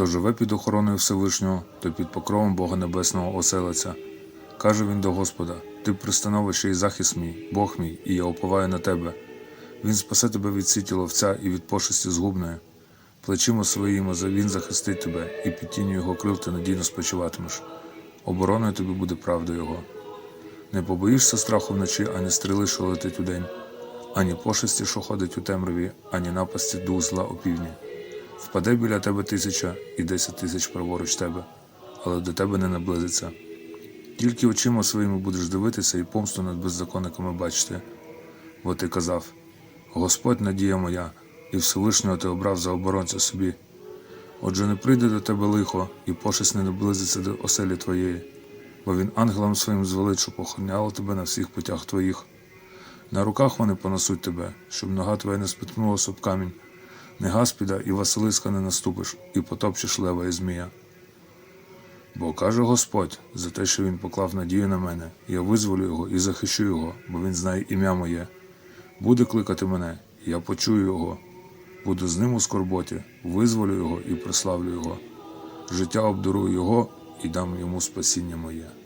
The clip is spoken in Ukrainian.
Хто живе під охороною Всевишнього, то під покровом Бога Небесного оселиться. Каже він до Господа: Ти пристановище і захист мій, Бог мій, і я уповаю на тебе. Він спасе тебе від сіті ловця і від пошесті згубної. Плечима своїми він захистить тебе, і під тінню його крил ти надійно спочиватимеш. Обороною тобі буде правда його. Не побоїшся страху вночі, ані стріли, що летить удень, ані пошесті, що ходить у темряві, ані напасті дух зла опівдні. Впаде біля тебе тисяча і десять тисяч праворуч тебе, але до тебе не наблизиться. Тільки очима своїми будеш дивитися і помсту над беззаконниками бачити. Бо ти казав: Господь надія моя, і Всевишнього ти обрав за оборонця собі. Отже, не прийде до тебе лихо, і пошесть не наблизиться до оселі твоєї, бо він ангелам своїм звелить, щоб охороняло тебе на всіх путях твоїх. На руках вони понесуть тебе, щоб нога твоя не спіткнулася об камінь. Не гаспіда і Василиска не наступиш, і потопчеш лева і змія. Бо каже Господь за те, що він поклав надію на мене, я визволю його і захищу його, бо він знає ім'я моє. Буде кликати мене, я почую його. Буду з ним у скорботі, визволю його і прославлю його. Життя обдарую його і дам йому спасіння моє.